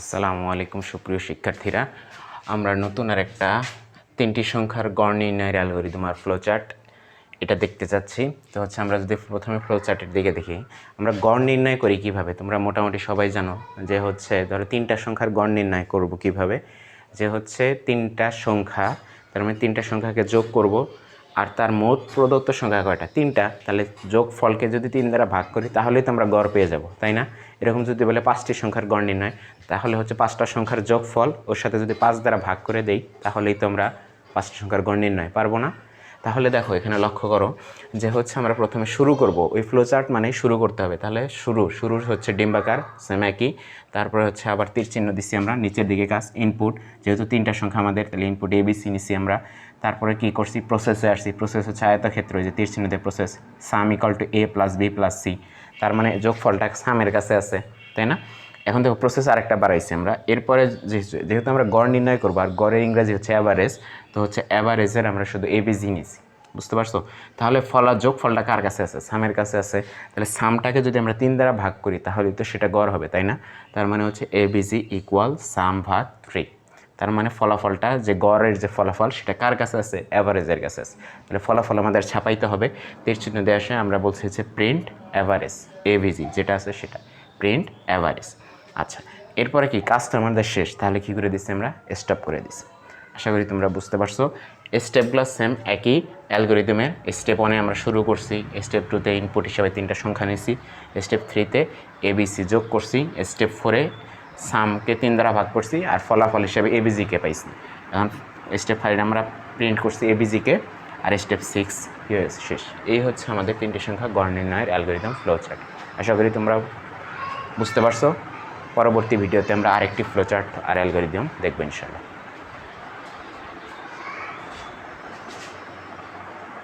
আসসালামু আলাইকুম, সুপ্রিয় শিক্ষার্থীরা। আমরা নতুন আর একটা তিনটি সংখ্যার গড় নির্ণয়ের অ্যালগোরিদম আর ফ্লোচার্ট এটা দেখতে চাচ্ছি। তো হচ্ছে আমরা যদি প্রথমে ফ্লোচার্টের দিকে দেখি, আমরা গড় নির্ণয় করি কীভাবে? তোমরা মোটামুটি সবাই জানো যে হচ্ছে, ধরো তিনটা সংখ্যার গড় নির্ণয় করব কীভাবে? যে হচ্ছে তিনটা সংখ্যা, তার মানে তিনটা সংখ্যাকে যোগ করব। আর তার মোট প্রদত্ত সংখ্যা কয়টা? তিনটা। তাহলে যোগ ফলকে যদি তিন দ্বারা ভাগ করি, তাহলেই তো আমরা গড় পেয়ে যাব, তাই না? এরকম যদি বলে পাঁচটি সংখ্যার গড় নির্ণয়, তাহলে হচ্ছে পাঁচটা সংখ্যার যোগ ফল ওর সাথে যদি পাঁচ দ্বারা ভাগ করে দেই, তাহলেই তো আমরা পাঁচটি সংখ্যার গড় নির্ণয় পারব না। তাহলে দেখো, এখানে লক্ষ্য করো যে হচ্ছে আমরা প্রথমে শুরু করব। ওই ফ্লোচার্ট মানেই শুরু করতে হবে। তাহলে শুরু, শুরুর হচ্ছে ডিম্বাকার সেম একই। তারপরে হচ্ছে আবার তীর চিহ্ন দিচ্ছি আমরা, নিচের দিকে কাজ ইনপুট যেহেতু তিনটা সংখ্যা আমাদের, তাহলে ইনপুট এবিসি নিছি আমরা। তারপরে কি করছি? প্রসেসে আসছি। প্রসেস হচ্ছে আয়তক্ষেত্র যে তীর চিহ্ন দিয়ে process sum equal to A plus B plus C তার মানে যোগফলটা সামের কাছে আছে, তাই না? এখন দেখো প্রসেস আরেকটা বাড়াইছি আমরা। এরপরে যেহেতু আমরা গড় নির্ণয় করব, আর গড়ের ইংরাজি হচ্ছে অ্যাভারেজ তো হচ্ছে অ্যাভারেজের আমরা শুধু এবিজি নিছি। বুঝতে পারছ? তাহলে ফলা যোগ ফলটা কার কাছে আছে? সামের কাছে আছে। তাহলে সামটাকে যদি আমরা তিন দ্বারা ভাগ করি, তাহলে তো সেটা গড় হবে, তাই না? তার মানে হচ্ছে এবিজি ইকুয়াল সাম ভাগ থ্রি তার মানে ফলাফলটা, যে গড়ের যে ফলাফল, সেটা কার কাছে আছে? অ্যাভারেজের কাছে আছে। তাহলে ফলাফল আমাদের ছাপাইতে হবে। তীর চিহ্ন দিয়ে আসে আমরা বলছি হচ্ছে প্রিন্ট অ্যাভারেজ এভিজি যেটা আছে সেটা। প্রিন্ট অ্যাভারেজ এরপরে কি? কাজটা আমাদের শেষ। তাহলে কি করে দিচ্ছি আমরা? স্টপ করে দিচ্ছি আশা করি তোমরা বুঝতে পারছ। স্টেপগুলো সেম একই অ্যালগোরিদমের স্টেপ ওয়ানে আমরা শুরু করছি। স্টেপ টুতে ইনপুট হিসাবে তিনটা সংখ্যা নিয়েছি স্টেপ থ্রিতে এবিসি যোগ করছি। স্টেপ ফোরে সামকে তিন দ্বারা ভাগ করছি আর ফলাফল হিসাবে এবিজিকে পাইছি। এখন স্টেপ ফাইভে আমরা প্রিন্ট করছি এবিজিকে আর স্টেপ সিক্স শেষ। এই হচ্ছে আমাদের তিনটি সংখ্যা গড় নির্ণয়ের অ্যালগোরিদম ফ্লো চার্ট আশা করি তোমরা বুঝতে পারছ। পরবর্তী ভিডিওতে আমরা আরেকটি ফ্লোচার্ট আর অ্যালগোরিদম দেখবেন ইনশাল্লাহ